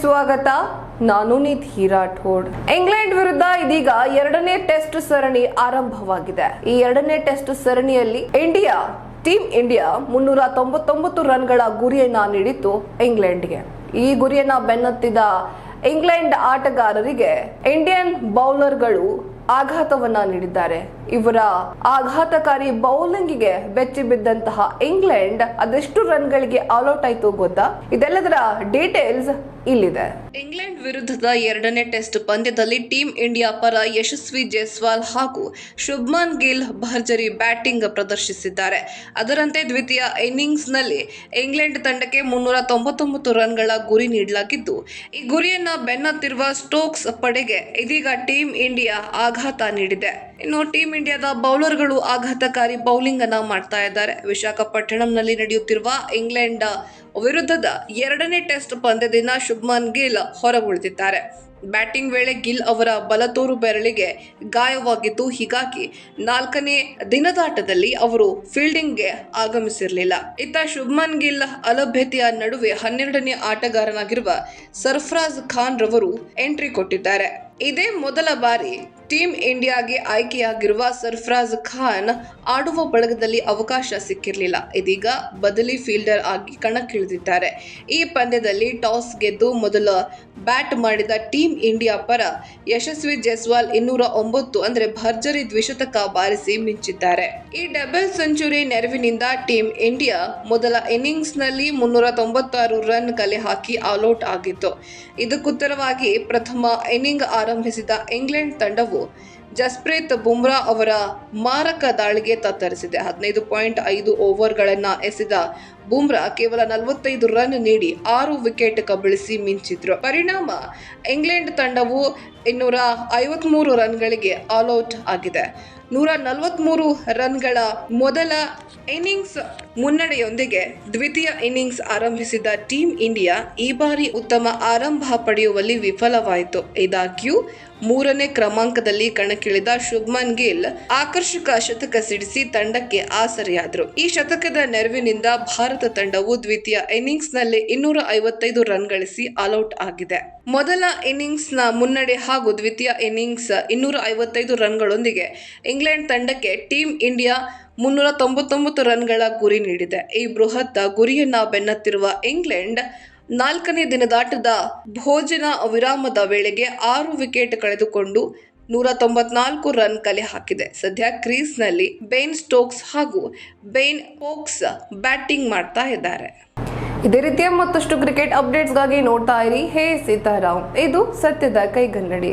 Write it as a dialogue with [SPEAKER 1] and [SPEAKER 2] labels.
[SPEAKER 1] ಸ್ವಾಗತ ನಾನು ನಿಧಿ ರಾಠೋಡ್ ಇಂಗ್ಲೆಂಡ್ ವಿರುದ್ಧ ಇದೀಗ ಎರಡನೇ ಟೆಸ್ಟ್ ಸರಣಿ ಆರಂಭವಾಗಿದೆ. ಈ ಎರಡನೇ ಟೆಸ್ಟ್ ಸರಣಿಯಲ್ಲಿ ಇಂಡಿಯಾ ಟೀಮ್ ಇಂಡಿಯಾ ಮುನ್ನೂರ ತೊಂಬತ್ತೊಂಬತ್ತು ರನ್ಗಳ ಗುರಿಯನ್ನ ನೀಡಿತು ಇಂಗ್ಲೆಂಡ್ಗೆ. ಈ ಗುರಿಯನ್ನ ಬೆನ್ನತ್ತಿದ ಇಂಗ್ಲೆಂಡ್ ಆಟಗಾರರಿಗೆ ಇಂಡಿಯನ್ ಬೌಲರ್ಗಳು ಆಘಾತವನ್ನ ನೀಡಿದ್ದಾರೆ. ಇವರ ಆಘಾತಕಾರಿ ಬೌಲಿಂಗಿಗೆ ಬೆಚ್ಚಿ ಬಿದ್ದಂತಹ ಇಂಗ್ಲೆಂಡ್ ಅದೆಷ್ಟು ರನ್ಗಳಿಗೆ ಆಲ್ಔಟ್ ಆಯ್ತು ಗೊತ್ತಾ? ಇದೆಲ್ಲದರ ಡೀಟೇಲ್ಸ್ ಇಲ್ಲಿದೆ. ಇಂಗ್ಲೆಂಡ್ ವಿರುದ್ಧದ ಎರಡನೇ ಟೆಸ್ಟ್ ಪಂದ್ಯದಲ್ಲಿ ಟೀಂ ಇಂಡಿಯಾ ಪರ ಯಶಸ್ವಿ ಜೈಸ್ವಾಲ್ ಹಾಗೂ ಶುಭ್ಮನ್ ಗಿಲ್ ಭರ್ಜರಿ ಬ್ಯಾಟಿಂಗ್ ಪ್ರದರ್ಶಿಸಿದ್ದಾರೆ. ಅದರಂತೆ ದ್ವಿತೀಯ ಇನ್ನಿಂಗ್ಸ್ನಲ್ಲಿ ಇಂಗ್ಲೆಂಡ್ ತಂಡಕ್ಕೆ ಮುನ್ನೂರ ತೊಂಬತ್ತೊಂಬತ್ತು ರನ್ಗಳ ಗುರಿ ನೀಡಲಾಗಿದ್ದು, ಈ ಗುರಿಯನ್ನ ಬೆನ್ನತ್ತಿರುವ ಸ್ಟೋಕ್ಸ್ ಪಡೆಗೆ ಇದೀಗ ಟೀಂ ಇಂಡಿಯಾ ಆಘಾತ ನೀಡಿದೆ. ಇನ್ನು ಟೀಂ ಇಂಡಿಯಾದ ಬೌಲರ್ಗಳು ಆಘಾತಕಾರಿ ಬೌಲಿಂಗ್ ಅನ್ನ ಮಾಡ್ತಾ ಇದ್ದಾರೆ. ವಿಶಾಖಪಟ್ಟಣಂನಲ್ಲಿ ನಡೆಯುತ್ತಿರುವ ಇಂಗ್ಲೆಂಡ್ ವಿರುದ್ಧದ ಎರಡನೇ ಟೆಸ್ಟ್ ಪಂದ್ಯದಿಂದ ಶುಭ್ಮನ್ ಗಿಲ್ ಹೊರಗುಳಿದಿದ್ದಾರೆ. ಬ್ಯಾಟಿಂಗ್ ವೇಳೆ ಗಿಲ್ ಅವರ ಬಲತೋರು ಬೆರಳಿಗೆ ಗಾಯವಾಗಿದ್ದು, ಹೀಗಾಗಿ ನಾಲ್ಕನೇ ದಿನದಾಟದಲ್ಲಿ ಅವರು ಫೀಲ್ಡಿಂಗ್ಗೆ ಆಗಮಿಸಿರಲಿಲ್ಲ. ಇತ್ತ ಶುಭ್ಮನ್ ಗಿಲ್ ಅಲಭ್ಯತೆಯ ನಡುವೆ ಹನ್ನೆರಡನೇ ಆಟಗಾರನಾಗಿರುವ ಸರ್ಫರಾಜ್ ಖಾನ್ ರವರು ಎಂಟ್ರಿ ಕೊಟ್ಟಿದ್ದಾರೆ. ಇದೇ ಮೊದಲ ಬಾರಿ ಟೀಂ ಇಂಡಿಯಾಗೆ ಆಯ್ಕೆಯಾಗಿರುವ ಸರ್ಫರಾಜ್ ಖಾನ್ ಆಡುವ ಬಳಗದಲ್ಲಿ ಅವಕಾಶ ಸಿಕ್ಕಿರಲಿಲ್ಲ. ಇದೀಗ ಬದಲಿ ಫೀಲ್ಡರ್ ಆಗಿ ಕಣಕ್ಕಿಳಿದಿದ್ದಾರೆ. ಈ ಪಂದ್ಯದಲ್ಲಿ ಟಾಸ್ ಗೆದ್ದು ಮೊದಲ ಬ್ಯಾಟ್ ಮಾಡಿದ ಟೀಂ ಇಂಡಿಯಾ ಪರ ಯಶಸ್ವಿ ಜೈಸ್ವಾಲ್ ಇನ್ನೂರ ಒಂಬತ್ತು ಅಂದ್ರೆ ಭರ್ಜರಿ ದ್ವಿಶತಕ ಬಾರಿಸಿ ಮಿಂಚಿದ್ದಾರೆ. ಈ ಡಬಲ್ ಸೆಂಚುರಿ ನೆರವಿನಿಂದ ಟೀಂ ಇಂಡಿಯಾ ಮೊದಲ ಇನ್ನಿಂಗ್ಸ್ನಲ್ಲಿ ಮುನ್ನೂರ ತೊಂಬತ್ತಾರು ರನ್ ಕಲೆ ಹಾಕಿ ಆಲ್ಔಟ್ ಆಗಿತ್ತು. ಇದಕ್ಕುತ್ತರವಾಗಿ ಪ್ರಥಮ ಇನ್ನಿಂಗ್ ಆರಂಭಿಸಿದ ಇಂಗ್ಲೆಂಡ್ ತಂಡವು ಜಸ್ಪ್ರೀತ್ ಬುಮ್ರಾ ಅವರ ಮಾರಕ ದಾಳಿಗೆ ತತ್ತರಿಸಿದೆ. ಹದಿನೈದು ಪಾಯಿಂಟ್ ಐದು ಓವರ್ಗಳನ್ನು ಎಸೆದ ಬುಮ್ರಾ ಕೇವಲ ನಲವತ್ತೈದು ರನ್ ನೀಡಿ ಆರು ವಿಕೆಟ್ ಕಬಳಿಸಿ ಮಿಂಚಿದ್ರು. ಪರಿಣಾಮ ಇಂಗ್ಲೆಂಡ್ ತಂಡವು ಇನ್ನೂರ ಐವತ್ಮೂರು ರನ್ಗಳಿಗೆ ಆಲ್ಔಟ್ ಆಗಿದೆ. ನೂರ ನಲವತ್ಮೂರು ರನ್ಗಳ ಮೊದಲ ಇನ್ನಿಂಗ್ಸ್ ಮುನ್ನಡೆಯೊಂದಿಗೆ ದ್ವಿತೀಯ ಇನ್ನಿಂಗ್ಸ್ ಆರಂಭಿಸಿದ ಟೀಂ ಇಂಡಿಯಾ ಈ ಬಾರಿ ಉತ್ತಮ ಆರಂಭ ಪಡೆಯುವಲ್ಲಿ ವಿಫಲವಾಯಿತು. ಇದಾಗ್ಯೂ ಮೂರನೇ ಕ್ರಮಾಂಕದಲ್ಲಿ ಕಣಕ್ಕಿಳಿದ ಶುಭ್ಮನ್ ಗಿಲ್ ಆಕರ್ಷಕ ಶತಕ ಸಿಡಿಸಿ ತಂಡಕ್ಕೆ ಆಸರೆಯಾದರು. ಈ ಶತಕದ ನೆರವಿನಿಂದ ಭಾರತ ತಂಡವು ದ್ವಿತೀಯ ಇನ್ನಿಂಗ್ಸ್ನಲ್ಲಿ ಇನ್ನೂರ ಐವತ್ತೈದು ರನ್ ಗಳಿಸಿ ಆಲ್ಔಟ್ ಆಗಿದೆ. ಮೊದಲ ಇನ್ನಿಂಗ್ಸ್ನ ಮುನ್ನಡೆ ಹಾಗೂ ದ್ವಿತೀಯ ಇನ್ನಿಂಗ್ಸ್ ಇನ್ನೂರ ಐವತ್ತೈದು ರನ್ಗಳೊಂದಿಗೆ ಇಂಗ್ಲೆಂಡ್ ತಂಡಕ್ಕೆ ಟೀಂ ಇಂಡಿಯಾ ಮುನ್ನೂರ ತೊಂಬತ್ತೊಂಬತ್ತು ರನ್ಗಳ ಗುರಿ ನೀಡಿದೆ. ಈ ಬೃಹತ್ ಗುರಿಯನ್ನ ಬೆನ್ನತ್ತಿರುವ ಇಂಗ್ಲೆಂಡ್ ನಾಲ್ಕನೇ ದಿನದಾಟದ ಭೋಜನ ವಿರಾಮದ ವೇಳೆಗೆ ಆರು ವಿಕೆಟ್ ಕಳೆದುಕೊಂಡು ನೂರ ತೊಂಬತ್ನಾಲ್ಕು ರನ್ ಕಲೆ ಹಾಕಿದೆ. ಸದ್ಯ ಕ್ರೀಸ್ನಲ್ಲಿ ಬೇನ್ ಸ್ಟೋಕ್ಸ್ ಹಾಗೂ ಬೇನ್ ಪೋಕ್ಸ್ ಬ್ಯಾಟಿಂಗ್ ಮಾಡ್ತಾ ಇದ್ದಾರೆ. ಇದೇ ರೀತಿಯ ಮತ್ತಷ್ಟು ಕ್ರಿಕೆಟ್ ಅಪ್ಡೇಟ್ಸ್ಗಾಗಿ ನೋಡ್ತಾ ಇರಿ. ಹೇ ಸೀತಾರಾಮ್, ಇದು ಸತ್ಯದ ಕೈಗನ್ನಡಿ.